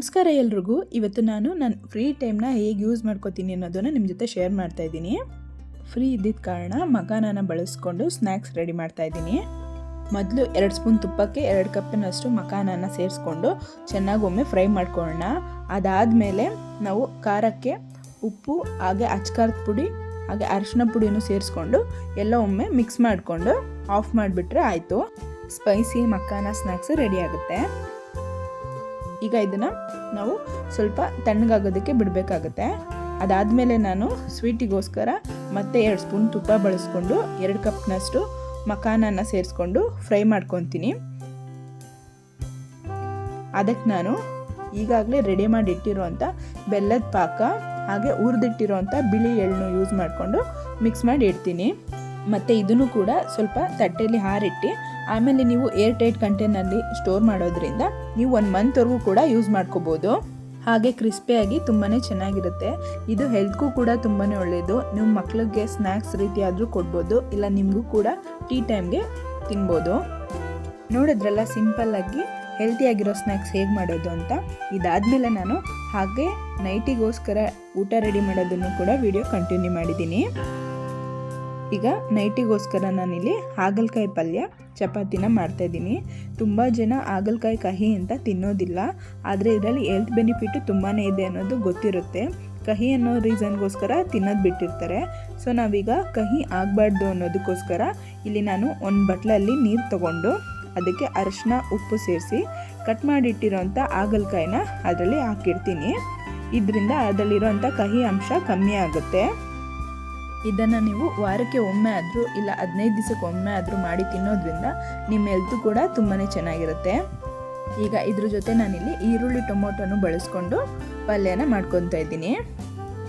ನಮಸ್ಕಾರ ಎಲ್ರಿಗೂ. ಇವತ್ತು ನಾನು ನನ್ನ ಫ್ರೀ ಟೈಮ್ನ ಹೇಗೆ ಯೂಸ್ ಮಾಡ್ಕೋತೀನಿ ಅನ್ನೋದನ್ನು ನಿಮ್ಮ ಜೊತೆ ಶೇರ್ ಮಾಡ್ತಾ ಇದ್ದೀನಿ. ಫ್ರೀ ಇದ್ದಿದ್ದ ಕಾರಣ ಮಕಾನನ ಬಳಸ್ಕೊಂಡು ಸ್ನ್ಯಾಕ್ಸ್ ರೆಡಿ ಮಾಡ್ತಾ ಇದ್ದೀನಿ. ಮೊದಲು ಎರಡು ಸ್ಪೂನ್ ತುಪ್ಪಕ್ಕೆ ಎರಡು ಕಪ್ಪಿನಷ್ಟು ಮಕಾನನ ಸೇರಿಸ್ಕೊಂಡು ಚೆನ್ನಾಗಿ ಒಮ್ಮೆ ಫ್ರೈ ಮಾಡ್ಕೊಳ್ಳೋಣ. ಅದಾದಮೇಲೆ ನಾವು ಖಾರಕ್ಕೆ ಉಪ್ಪು, ಹಾಗೆ ಅಚ್ಕಾರದ ಪುಡಿ, ಹಾಗೆ ಅರಿಶಿನ ಪುಡಿಯನ್ನು ಸೇರಿಸ್ಕೊಂಡು ಎಲ್ಲ ಒಮ್ಮೆ ಮಿಕ್ಸ್ ಮಾಡಿಕೊಂಡು ಆಫ್ ಮಾಡಿಬಿಟ್ರೆ ಆಯಿತು. ಸ್ಪೈಸಿ ಮಕ್ಕಾನ ಸ್ನ್ಯಾಕ್ಸ್ ರೆಡಿ ಆಗುತ್ತೆ. ಈಗ ಇದನ್ನು ನಾವು ಸ್ವಲ್ಪ ತಣ್ಣಗಾಗೋದಕ್ಕೆ ಬಿಡಬೇಕಾಗುತ್ತೆ. ಅದಾದಮೇಲೆ ನಾನು ಸ್ವೀಟಿಗೋಸ್ಕರ ಮತ್ತೆ ಎರಡು ಸ್ಪೂನ್ ತುಪ್ಪ ಬಳಸ್ಕೊಂಡು ಎರಡು ಕಪ್ನಷ್ಟು ಮಖಾನನ ಸೇರಿಸ್ಕೊಂಡು ಫ್ರೈ ಮಾಡ್ಕೊತೀನಿ. ಅದಕ್ಕೆ ನಾನು ಈಗಾಗಲೇ ರೆಡಿ ಮಾಡಿಟ್ಟಿರುವಂಥ ಬೆಲ್ಲದ ಪಾಕ, ಹಾಗೆ ಹುರಿದಿಟ್ಟಿರುವಂಥ ಬಿಳಿ ಎಳ್ಳು ಯೂಸ್ ಮಾಡಿಕೊಂಡು ಮಿಕ್ಸ್ ಮಾಡಿ ಇಡ್ತೀನಿ. ಮತ್ತು ಇದನ್ನು ಕೂಡ ಸ್ವಲ್ಪ ತಟ್ಟೆಯಲ್ಲಿ ಹಾರಿಟ್ಟು ಆಮೇಲೆ ನೀವು ಏರ್ ಟೈಟ್ ಕಂಟೈನಲ್ಲಿ ಸ್ಟೋರ್ ಮಾಡೋದ್ರಿಂದ ನೀವು ಒಂದು ಮಂತ್ವರೆಗೂ ಕೂಡ ಯೂಸ್ ಮಾಡ್ಕೋಬೋದು. ಹಾಗೆ ಕ್ರಿಸ್ಪಿಯಾಗಿ ತುಂಬಾ ಚೆನ್ನಾಗಿರುತ್ತೆ. ಇದು ಹೆಲ್ತ್ಗೂ ಕೂಡ ತುಂಬಾ ಒಳ್ಳೆಯದು ನೀವು ಮಕ್ಕಳಿಗೆ ಸ್ನ್ಯಾಕ್ಸ್ ರೀತಿ ಆದರೂ ಕೊಡ್ಬೋದು. ಇಲ್ಲ ನಿಮಗೂ ಕೂಡ ಟೀ ಟೈಮ್ಗೆ ತಿನ್ಬೋದು. ನೋಡಿದ್ರಲ್ಲ ಸಿಂಪಲ್ಲಾಗಿ ಹೆಲ್ತಿಯಾಗಿರೋ ಸ್ನ್ಯಾಕ್ಸ್ ಹೇಗೆ ಮಾಡೋದು ಅಂತ? ಇದಾದಮೇಲೆ ನಾನು ಹಾಗೆ ನೈಟಿಗೋಸ್ಕರ ಊಟ ರೆಡಿ ಮಾಡೋದನ್ನು ಕೂಡ ವಿಡಿಯೋ ಕಂಟಿನ್ಯೂ ಮಾಡಿದ್ದೀನಿ. ಈಗ ನೈಟಿಗೋಸ್ಕರ ನಾನಿಲ್ಲಿ ಹಾಗಲಕಾಯಿ ಪಲ್ಯ ಚಪಾತಿನ ಮಾಡ್ತಾಯಿದ್ದೀನಿ. ತುಂಬ ಜನ ಹಾಗಲಕಾಯಿ ಕಹಿ ಅಂತ ತಿನ್ನೋದಿಲ್ಲ. ಆದರೆ ಇದರಲ್ಲಿ ಹೆಲ್ತ್ ಬೆನಿಫಿಟ್ಟು ತುಂಬಾ ಇದೆ ಅನ್ನೋದು ಗೊತ್ತಿರುತ್ತೆ. ಕಹಿ ಅನ್ನೋ ರೀಸನ್ಗೋಸ್ಕರ ತಿನ್ನೋದು ಬಿಟ್ಟಿರ್ತಾರೆ. ಸೊ ನಾವೀಗ ಕಹಿ ಆಗಬಾರ್ದು ಅನ್ನೋದಕ್ಕೋಸ್ಕರ ಇಲ್ಲಿ ನಾನು ಒಂದು ಬಟ್ಲಲ್ಲಿ ನೀರು ತಗೊಂಡು ಅದಕ್ಕೆ ಅರಶಿನ ಉಪ್ಪು ಸೇರಿಸಿ ಕಟ್ ಮಾಡಿಟ್ಟಿರೋಂಥ ಹಾಗಲಕಾಯಿನ ಅದರಲ್ಲಿ ಹಾಕಿರ್ತೀನಿ ಇದರಿಂದ ಅದರಲ್ಲಿರೋಂಥ ಕಹಿ ಅಂಶ ಕಮ್ಮಿ ಆಗುತ್ತೆ. ಇದನ್ನು ನೀವು ವಾರಕ್ಕೆ ಒಮ್ಮೆ ಆದರೂ ಇಲ್ಲ ಹದಿನೈದು ದಿವಸಕ್ಕೆ ಒಮ್ಮೆ ಆದರೂ ಮಾಡಿ ತಿನ್ನೋದ್ರಿಂದ ನಿಮ್ಮ ಹೆಲ್ತು ಕೂಡ ತುಂಬಾ ಚೆನ್ನಾಗಿರುತ್ತೆ. ಈಗ ಇದ್ರ ಜೊತೆ ನಾನಿಲ್ಲಿ ಈರುಳ್ಳಿ ಟೊಮೊಟೊನು ಬಳಸ್ಕೊಂಡು ಪಲ್ಯನ ಮಾಡ್ಕೊತಾ ಇದ್ದೀನಿ.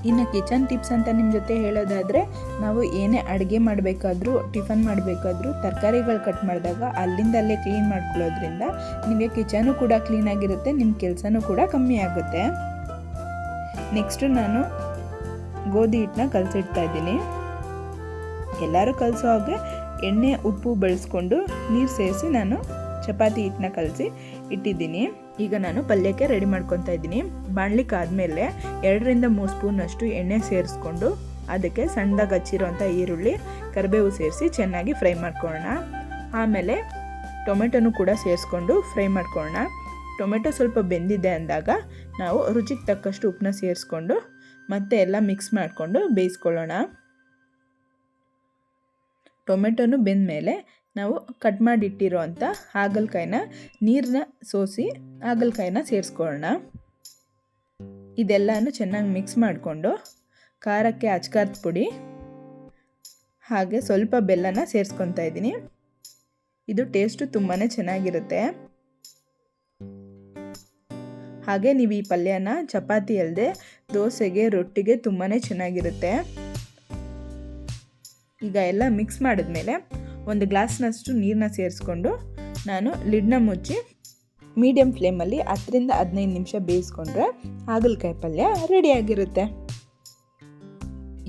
ಇನ್ನು ಕಿಚನ್ ಟಿಪ್ಸ್ ಅಂತ ನಿಮ್ಮ ಜೊತೆ ಹೇಳೋದಾದರೆ ನಾವು ಏನೇ ಅಡುಗೆ ಮಾಡಬೇಕಾದ್ರೂ ಟಿಫನ್ ಮಾಡಬೇಕಾದ್ರೂ, ತರಕಾರಿಗಳು ಕಟ್ ಮಾಡಿದಾಗ ಅಲ್ಲಿಂದಲ್ಲೇ ಕ್ಲೀನ್ ಮಾಡ್ಕೊಳ್ಳೋದ್ರಿಂದ ನಿಮಗೆ ಕಿಚನು ಕೂಡ ಕ್ಲೀನಾಗಿರುತ್ತೆ ನಿಮ್ಮ ಕೆಲಸನೂ ಕೂಡ ಕಮ್ಮಿ ಆಗುತ್ತೆ. ನೆಕ್ಸ್ಟು ನಾನು ಗೋಧಿ ಹಿಟ್ಟನ್ನ ಕಲಸಿಡ್ತಾ ಇದ್ದೀನಿ. ಎಲ್ಲರೂ ಕಲಸೋ ಹಾಗೆ ಎಣ್ಣೆ, ಉಪ್ಪು ಬಳಸ್ಕೊಂಡು ನೀರು ಸೇರಿಸಿ ನಾನು ಚಪಾತಿ ಹಿಟ್ಟನ್ನ ಕಲಸಿ ಇಟ್ಟಿದ್ದೀನಿ. ಈಗ ನಾನು ಪಲ್ಯಕ್ಕೆ ರೆಡಿ ಮಾಡ್ಕೊತಾ ಇದ್ದೀನಿ. ಬಾಣ್ಲಿಕ್ಕೆ ಆದಮೇಲೆ ಎರಡರಿಂದ ಮೂರು ಸ್ಪೂನಷ್ಟು ಎಣ್ಣೆ ಸೇರಿಸ್ಕೊಂಡು ಅದಕ್ಕೆ ಸಣ್ಣದಾಗಿ ಹಚ್ಚಿರೋಂಥ ಈರುಳ್ಳಿ, ಕರಿಬೇವು ಸೇರಿಸಿ ಚೆನ್ನಾಗಿ ಫ್ರೈ ಮಾಡ್ಕೊಳ್ಳೋಣ. ಆಮೇಲೆ ಟೊಮೆಟೊನು ಕೂಡ ಸೇರಿಸ್ಕೊಂಡು ಫ್ರೈ ಮಾಡ್ಕೊಳ್ಳೋಣ. ಟೊಮೆಟೊ ಸ್ವಲ್ಪ ಬೆಂದಿದೆ ಅಂದಾಗ ನಾವು ರುಚಿಗೆ ತಕ್ಕಷ್ಟು ಉಪ್ಪನ್ನ ಸೇರಿಸ್ಕೊಂಡು ಮತ್ತೆ ಎಲ್ಲ ಮಿಕ್ಸ್ ಮಾಡಿಕೊಂಡು ಬೇಯಿಸ್ಕೊಳ್ಳೋಣ. ಟೊಮೆಟೊನು ಬೆಂದ ಮೇಲೆ ನಾವು ಕಟ್ ಮಾಡಿಟ್ಟಿರೋ ಅಂಥ ಹಾಗಲಕಾಯಿನ ನೀರನ್ನ ಸೋಸಿ ಹಾಗಲಕಾಯಿನ ಸೇರಿಸ್ಕೊಳ್ಳೋಣ. ಇದೆಲ್ಲನೂ ಚೆನ್ನಾಗಿ ಮಿಕ್ಸ್ ಮಾಡಿಕೊಂಡು ಖಾರಕ್ಕೆ ಅಚ್ಕಾರದ ಪುಡಿ ಹಾಗೆ ಸ್ವಲ್ಪ ಬೆಲ್ಲನ ಸೇರಿಸ್ಕೊತಾ ಇದ್ದೀನಿ. ಇದು ಟೇಸ್ಟು ತುಂಬಾ ಚೆನ್ನಾಗಿರುತ್ತೆ. ಹಾಗೆ ನೀವು ಈ ಪಲ್ಯನ ಚಪಾತಿ ಅಲ್ಲದೆ ದೋಸೆಗೆ, ರೊಟ್ಟಿಗೆ ತುಂಬಾ ಚೆನ್ನಾಗಿರುತ್ತೆ. ಈಗ ಎಲ್ಲ ಮಿಕ್ಸ್ ಮಾಡಿದ್ಮೇಲೆ ಒಂದು ಗ್ಲಾಸ್ನಷ್ಟು ನೀರನ್ನ ಸೇರಿಸ್ಕೊಂಡು ನಾನು ಲಿಡ್ನ ಮುಚ್ಚಿ ಮೀಡಿಯಂ ಫ್ಲೇಮಲ್ಲಿ ಹತ್ತರಿಂದ ಹದಿನೈದು ನಿಮಿಷ ಬೇಯಿಸ್ಕೊಂಡ್ರೆ ಹಾಗಲಕಾಯಿ ಪಲ್ಯ ರೆಡಿಯಾಗಿರುತ್ತೆ.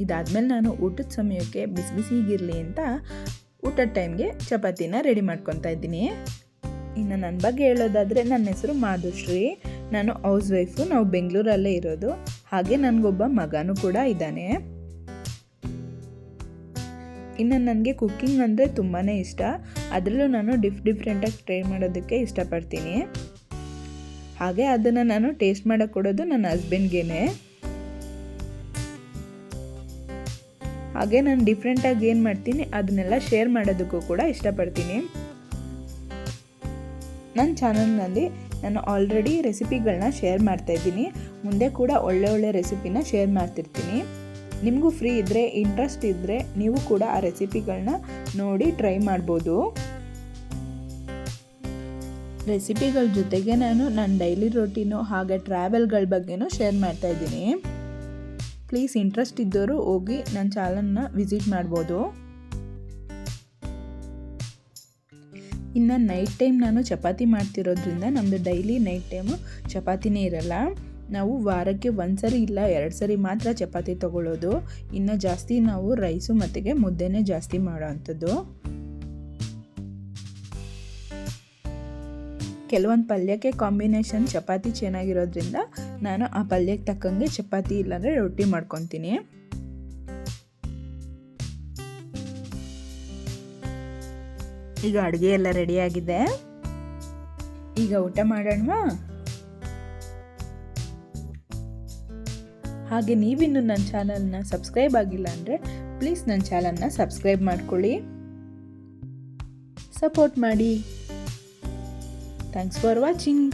ಇದಾದಮೇಲೆ ನಾನು ಊಟದ ಸಮಯಕ್ಕೆ ಬಿಸಿ ಬಿಸಿಗಿರಲಿ ಅಂತ ಊಟದ ಟೈಮ್ಗೆ ಚಪಾತಿನ ರೆಡಿ ಮಾಡ್ಕೊತಾ ಇದ್ದೀನಿ. ಇನ್ನು ನನ್ನ ಬಗ್ಗೆ ಹೇಳೋದಾದರೆ ನನ್ನ ಹೆಸರು ಮಾಧುಶ್ರೀ. ನಾನು ಹೌಸ್ ವೈಫು ನಾವು ಬೆಂಗಳೂರಲ್ಲೇ ಇರೋದು. ಹಾಗೆ ನನಗೊಬ್ಬ ಮಗನೂ ಕೂಡ ಇದ್ದಾನೆ. ಇನ್ನು ನನಗೆ ಕುಕ್ಕಿಂಗ್ ಅಂದರೆ ತುಂಬಾ ಇಷ್ಟ. ಅದರಲ್ಲೂ ನಾನು ಡಿಫ್ ಡಿಫ್ರೆಂಟಾಗಿ ಟ್ರೈ ಮಾಡೋದಕ್ಕೆ ಇಷ್ಟಪಡ್ತೀನಿ. ಹಾಗೆ ಅದನ್ನು ನಾನು ಟೇಸ್ಟ್ ಮಾಡೋಕೆ ಕೊಡೋದು ನನ್ನ ಹಸ್ಬೆಂಡ್ಗೇನೆ. ಹಾಗೆ ನಾನು ಡಿಫ್ರೆಂಟಾಗಿ ಏನು ಮಾಡ್ತೀನಿ, ಅದನ್ನೆಲ್ಲ ಶೇರ್ ಮಾಡೋದಕ್ಕೂ ಕೂಡ ಇಷ್ಟಪಡ್ತೀನಿ. ನನ್ನ ಚಾನಲ್ನಲ್ಲಿ ನಾನು ಆಲ್ರೆಡಿ ರೆಸಿಪಿಗಳನ್ನ ಶೇರ್ ಮಾಡ್ತಾ ಇದ್ದೀನಿ. ಮುಂದೆ ಕೂಡ ಒಳ್ಳೆ ಒಳ್ಳೆ ರೆಸಿಪಿನ ಶೇರ್ ಮಾಡ್ತಿರ್ತೀನಿ. ನಿಮಗೂ ಫ್ರೀ ಇದ್ದರೆ ಇಂಟ್ರೆಸ್ಟ್ ಇದ್ದರೆ ನೀವು ಕೂಡ ಆ ರೆಸಿಪಿಗಳನ್ನ ನೋಡಿ ಟ್ರೈ ಮಾಡ್ಬೋದು. ರೆಸಿಪಿಗಳ ಜೊತೆಗೆ ನಾನು ನನ್ನ ಡೈಲಿ ರೊಟೀನು ಹಾಗೆ ಟ್ರಾವೆಲ್ಗಳ ಬಗ್ಗೆನೂ ಶೇರ್ ಮಾಡ್ತಾ ಇದ್ದೀನಿ. ಪ್ಲೀಸ್ ಇಂಟ್ರೆಸ್ಟ್ ಇದ್ದವರು ಹೋಗಿ ನನ್ನ ಚಾನಲ್ನ ವಿಸಿಟ್ ಮಾಡ್ಬೋದು. ಇನ್ನು ನೈಟ್ ಟೈಮ್ ನಾನು ಚಪಾತಿ ಮಾಡ್ತಿರೋದ್ರಿಂದ ನಮ್ಮದು ಡೈಲಿ ನೈಟ್ ಟೈಮು ಚಪಾತಿನೇ ಇರಲ್ಲ. ನಾವು ವಾರಕ್ಕೆ ಒಂದು ಸರಿ ಇಲ್ಲ ಎರಡು ಸರಿ ಮಾತ್ರ ಚಪಾತಿ ತೊಗೊಳ್ಳೋದು ಇನ್ನು ಜಾಸ್ತಿ ನಾವು ರೈಸು ಮತ್ತಿಗೆ ಮುದ್ದೆನೇ ಜಾಸ್ತಿ ಮಾಡೋ ಅಂಥದ್ದು ಕೆಲವೊಂದು ಪಲ್ಯಕ್ಕೆ ಕಾಂಬಿನೇಷನ್ ಚಪಾತಿ ಚೆನ್ನಾಗಿರೋದ್ರಿಂದ ನಾನು ಆ ಪಲ್ಯಕ್ಕೆ ತಕ್ಕಂಗೆ ಚಪಾತಿ ಇಲ್ಲಾಂದರೆ ರೊಟ್ಟಿ ಮಾಡ್ಕೊತೀನಿ. ಈಗ ಅಡುಗೆ ಎಲ್ಲ ರೆಡಿಯಾಗಿದೆ ಈಗ ಊಟ ಮಾಡೋಣವಾ? ಹಾಗೆ ನೀವಿನ್ನು ನನ್ನ ಚಾನಲ್ನ ಸಬ್ಸ್ಕ್ರೈಬ್ ಆಗಿಲ್ಲ ಅಂದರೆ ಪ್ಲೀಸ್ ನನ್ನ ಚಾನಲ್ನ ಸಬ್ಸ್ಕ್ರೈಬ್ ಮಾಡ್ಕೊಳ್ಳಿ. ಸಪೋರ್ಟ್ ಮಾಡಿ. Thanks for watching